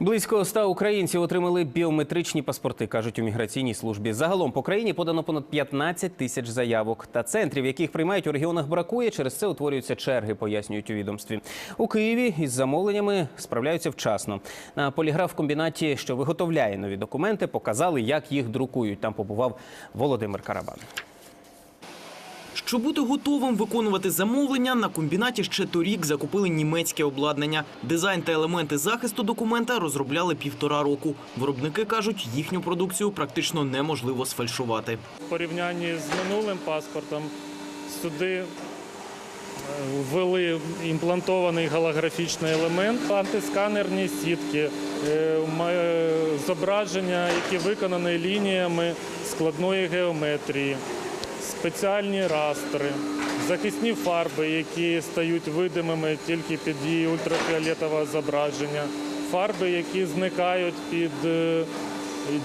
Близько ста українців отримали біометричні паспорти, кажуть у міграційній службі. Загалом по країні подано понад 15 тисяч заявок. Та центрів, яких приймають у регіонах, бракує. Через це утворюються черги, пояснюють у відомстві. У Києві із замовленнями справляються вчасно. На поліграф-комбінаті, що виготовляє нові документи, показали, як їх друкують. Там побував Володимир Карабан. Щоб бути готовим виконувати замовлення, на комбінаті ще торік закупили німецьке обладнання. Дизайн та елементи захисту документа розробляли півтора року. Виробники кажуть, їхню продукцію практично неможливо сфальшувати. В порівнянні з минулим паспортом сюди е, ввели імплантований голографічний елемент, антисканерні сітки, е, е, зображення, які виконані лініями складної геометрії, спеціальні растри, захисні фарби, які стають видимими тільки під дією ультрафіолетового зображення, фарби, які зникають під е,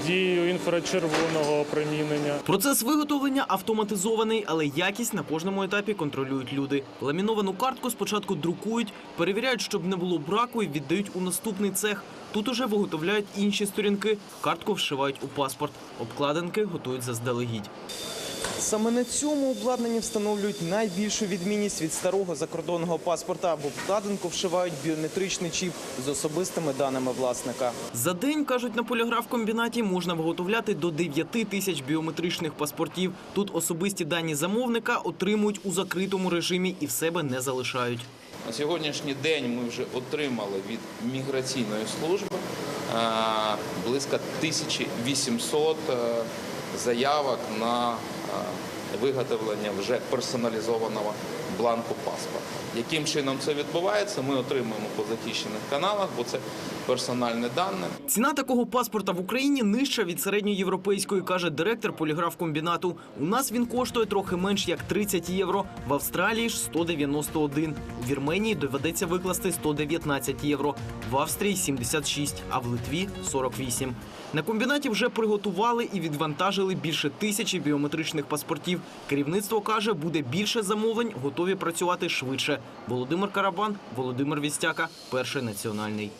дією інфрачервоного опромінення. Процес виготовлення автоматизований, але якість на кожному етапі контролюють люди. Ламіновану картку спочатку друкують, перевіряють, щоб не було браку, і віддають у наступний цех. Тут уже виготовляють інші сторінки. Картку вшивають у паспорт. Обкладинки готують заздалегідь. Саме на цьому обладнанні встановлюють найбільшу відмінність від старого закордонного паспорта. В обкладинку вшивають біометричний чіп з особистими даними власника. За день, кажуть на поліграф-комбінаті, можна виготовляти до 9 тисяч біометричних паспортів. Тут особисті дані замовника отримують у закритому режимі і в себе не залишають. На сьогоднішній день ми вже отримали від міграційної служби е, близько 1800 е, заявок на uh, виготовлення вже персоналізованого бланку паспорта. Яким чином це відбувається, ми отримуємо по захищених каналах, бо це персональні дані. Ціна такого паспорта в Україні нижча від середньоєвропейської, каже директор поліграф-комбінату. У нас він коштує трохи менш як 30 євро, в Австралії ж 191. У Вірменії доведеться викласти 119 євро, в Австрії 76, а в Литві 48. На комбінаті вже приготували і відвантажили більше тисячі біометричних паспортів. Керівництво каже, буде більше замовлень, готові працювати швидше. Володимир Карабан, Володимир Вістяка, перший національний.